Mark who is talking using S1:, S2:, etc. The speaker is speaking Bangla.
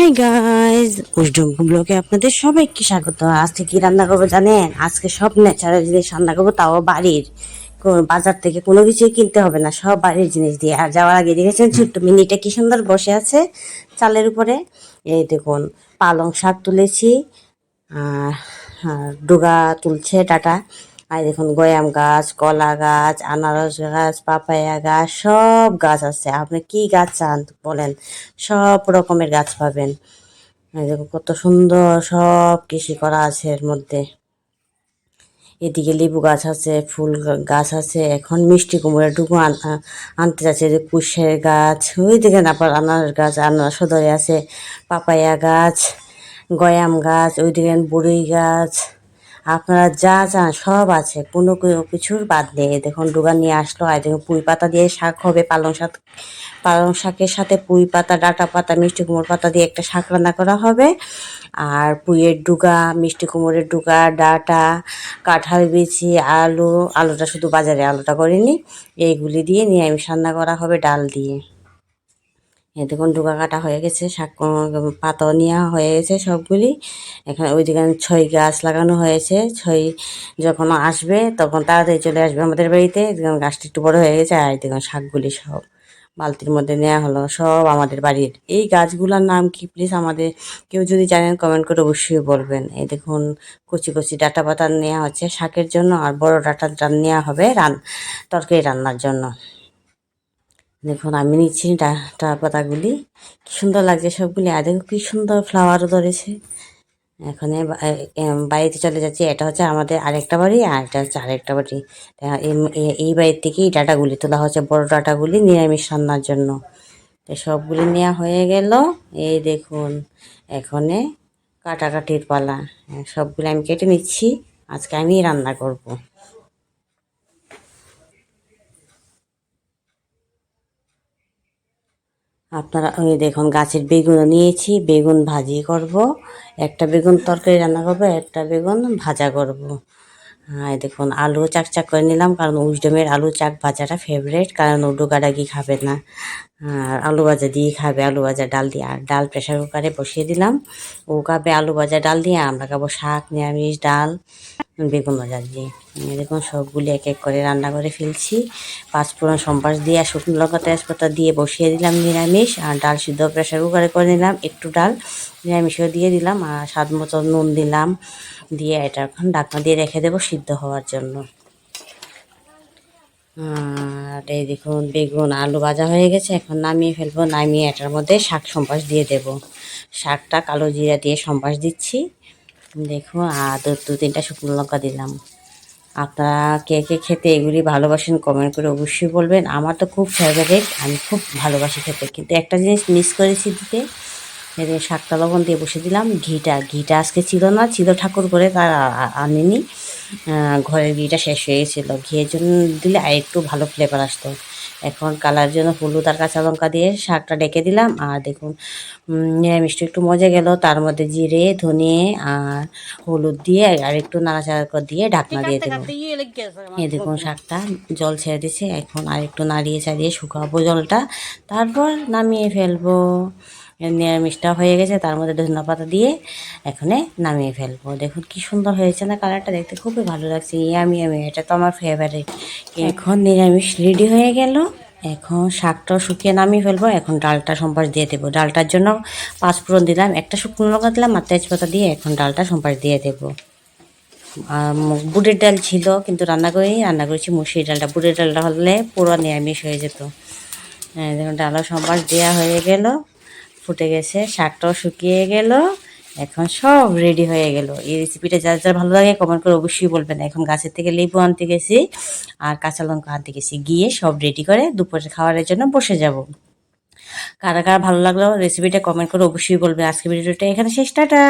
S1: হাই গাইজ উজডম ব্লগে আপনাদের সবাইকে স্বাগত। আজকে কি রান্না করব জানেন? আজকে সব ন্যাচারাল জিনিস রান্না করব, তাও বাড়ির। বাজার থেকে কোনো কিছুই কিনতে হবে না, সব বাড়ির জিনিস দিয়ে। আর যাওয়ার আগে দেখেছেন ছোট্ট মিনিটা কি সুন্দর বসে আছে চালের উপরে? এই দেখুন, পালং শাক তুলেছি আর ডুগা তুলছে, টাটা। আর দেখুন গয়াম গাছ, কলা গাছ, আনারস গাছ, পাপায়া গাছ, সব গাছ আছে। আপনি কি গাছ চান বলেন? সব রকমের গাছ পাবেন। দেখুন, কত সুন্দর সব কৃষি করা আছে এর মধ্যে। এদিকে লেবু গাছ আছে, ফুল গাছ আছে, এখন মিষ্টি ডুবো আন- আনতে যাচ্ছে। যে কুশের গাছ, ওই দিকে না আবার আনারস গাছ, আনারস ধরে আছে, পাপায়া গাছ, গয়াম গাছ ওইদিকে বড়ই গাছ। আপনারা যা চান সব আছে। কোনো কিছুর বাদ নেই। দেখুন ডুগা নিয়ে আসলো। আর দেখুন, পুঁই পাতা দিয়ে শাক হবে, পালং শাক পালং শাকের সাথে পুঁই পাতা, ডাটা পাতা, মিষ্টি কুমড়োর পাতা দিয়ে একটা শাক রান্না করা হবে। আর পুঁইয়ের ডুগা, মিষ্টি কুমড়োর ডুগা, ডাটা, কাঁঠাল বিচি, আলু আলুটা শুধু বাজারে আলুটা করিনি। এইগুলি দিয়ে নিরামিষ রান্না করা হবে ডাল দিয়ে। দেখুন ডুগা কাটা হয়ে গেছে, শাক পাতাও নেওয়া হয়ে গেছে সবগুলি। এখানে ওইদিকে ছই গাছ লাগানো হয়েছে, ছই যখন আসবে তখন তাড়াতাড়ি চলে আসবে আমাদের বাড়িতে। গাছটা একটু বড় হয়ে গেছে, আর দেখুন শাকগুলি সব বালতির মধ্যে নেওয়া হলো, সব আমাদের বাড়ির। এই গাছগুলোর নাম কি প্লিজ আমাদের কেউ যদি জানেন কমেন্ট করে অবশ্যই বলবেন। এই দেখুন কচি কচি ডাটা পাতা নেওয়া হচ্ছে শাকের জন্য, আর বড় ডাটা নেওয়া হবে রান, তরকারি রান্নার জন্য। দেখুন, আমি নিচ্ছি ডাটা পাতাগুলি। কি সুন্দর লাগছে সবগুলি। আর দেখুন, কি সুন্দর ফ্লাওয়ারও ধরেছে। এখন বাড়িতে চলে যাচ্ছি। এটা হচ্ছে আমাদের আরেকটা বাড়ি, আর এটা হচ্ছে আরেকটা বাড়ি। এই বাড়ির থেকেই ডাটাগুলি তোলা হচ্ছে, বড় ডাটাগুলি নিরামিষ রান্নার জন্য। তো সবগুলি নেওয়া হয়ে গেল। এই দেখুন, এখানে কাটাকাটির পালা। সবগুলি আমি কেটে নিচ্ছি। আজকে আমি রান্না করব। আপনারা, ওই দেখুন, গাছের বেগুনও নিয়েছি, বেগুন ভাজি করব, একটা বেগুন তরকারি রান্না করব, একটা বেগুন ভাজা করব। হ্যাঁ দেখুন, আলু চাক চাক করে নিলাম, কারণ উজডমের আলু চাক ভাজাটা ফেভারেট কারণ ও খাবে না। আর আলু ভাজা দিয়ে খাবে, আলু ভাজা ডাল দিয়ে। আর ডাল প্রেশার কুকারে বসিয়ে দিলাম। ও খাবে আলু ভাজা ডাল দিয়ে, আমরা খাব শাক, নিরামিষ ডাল, বেগুন ভাজা দিয়ে। দেখুন, সবগুলি এক এক করে রান্না করে ফেলছি। পাঁচফোড়ন সম্পাস দিয়ে আর শুকনো লঙ্কা তেজপাতা দিয়ে বসিয়ে দিলাম নিরামিষ। আর ডাল সিদ্ধ প্রেশার কুকারে করে নিলাম, একটু ডাল নিরামিষও দিয়ে দিলাম। আর স্বাদ মতো নুন দিলাম। দিয়ে এটা এখন ঢাকনা দিয়ে রেখে দেবো সিদ্ধ হওয়ার জন্য। আর এই দেখুন, বেগুন, আলু ভাজা হয়ে গেছে। এখন নামিয়ে ফেলব, নামিয়ে এটার মধ্যে শাক সম্পাস দিয়ে দেব। শাকটা কালো জিরা দিয়ে সম্পাস দিচ্ছি। দেখুন আর দু দু তিনটা শুকনো লঙ্কা দিলাম। আপনারা কে কে খেতে এগুলি ভালোবাসেন কমেন্ট করে অবশ্যই বলবেন। আমার তো খুব ফেভারিট আমি খুব ভালোবাসি খেতে। কিন্তু একটা জিনিস মিস করেছি দিতে এদিকে শাকটা লবণ দিয়ে বসে দিলাম। ঘিটা ঘিটা আজকে ছিল না ছিল ঠাকুর করে তার আনেনি। ঘরের ঘিটা শেষ হয়ে গেছিল। ঘিয়ের জন্য দিলে আর একটু ভালো ফ্লেভার আসতো। এখন কালার জন্য হলুদ আর কাঁচা লঙ্কা দিয়ে শাকটা ডেকে দিলাম। আর দেখুন নিরামিষটা একটু মজা গেল। তার মধ্যে জিরে ধনে আর হলুদ দিয়ে আর একটু নাড়াচাড়া করে দিয়ে ঢাকনা দিয়ে দেবো এই দেখুন শাকটা জল ছেড়ে দিছে এখন আর একটু নাড়িয়ে চাড়িয়ে শুকাবো জলটা। তারপর নামিয়ে ফেলব। নিরামিষটা হয়ে গেছে, তার মধ্যে ধনিয়া পাতা দিয়ে এখানে নামিয়ে ফেলব। দেখুন কি সুন্দর হয়েছে না কালারটা দেখতে খুবই ভালো লাগছে, ইয়ামি আমি এটা তো আমার ফেভারিট এখন নিরামিষ রেডি হয়ে গেল, এখন শাকটাও শুকিয়ে নামিয়ে ফেলব, এখন ডালটা সম্পাস দিয়ে দেবো। ডালটার জন্য পাঁচ ফোড়ন দিলাম, একটা শুকনো লঙ্কা দিলাম আর তেজপাতা দিয়ে এখন ডালটা সম্পাস দিয়ে দেবো। বুটের ডাল ছিল, কিন্তু রান্না করিনি, রান্না করেছি মুসুরির ডালটা। বুটের ডালটা হলে পুরো নিরামিষ হয়ে যেত। দেখুন ডালা সম্বাস দেওয়া হয়ে গেল। ফুটে গেছে, শাকটাও শুকিয়ে গেল, এখন সব রেডি হয়ে গেল। এই রেসিপিটা যার যার ভালো লাগে কমেন্ট করে অবশ্যই বলবেন। এখন গাছের থেকে লেবু আনতে গেছি আর কাঁচা লঙ্কা আনতে গেছি। গিয়ে সব রেডি করে দুপুরে খাওয়ারের জন্য বসে যাব। কারা কারা ভালো লাগল রেসিপিটা কমেন্ট করে অবশ্যই বলবে আজকে ভিডিওটা এখানে শেষ। টাটা!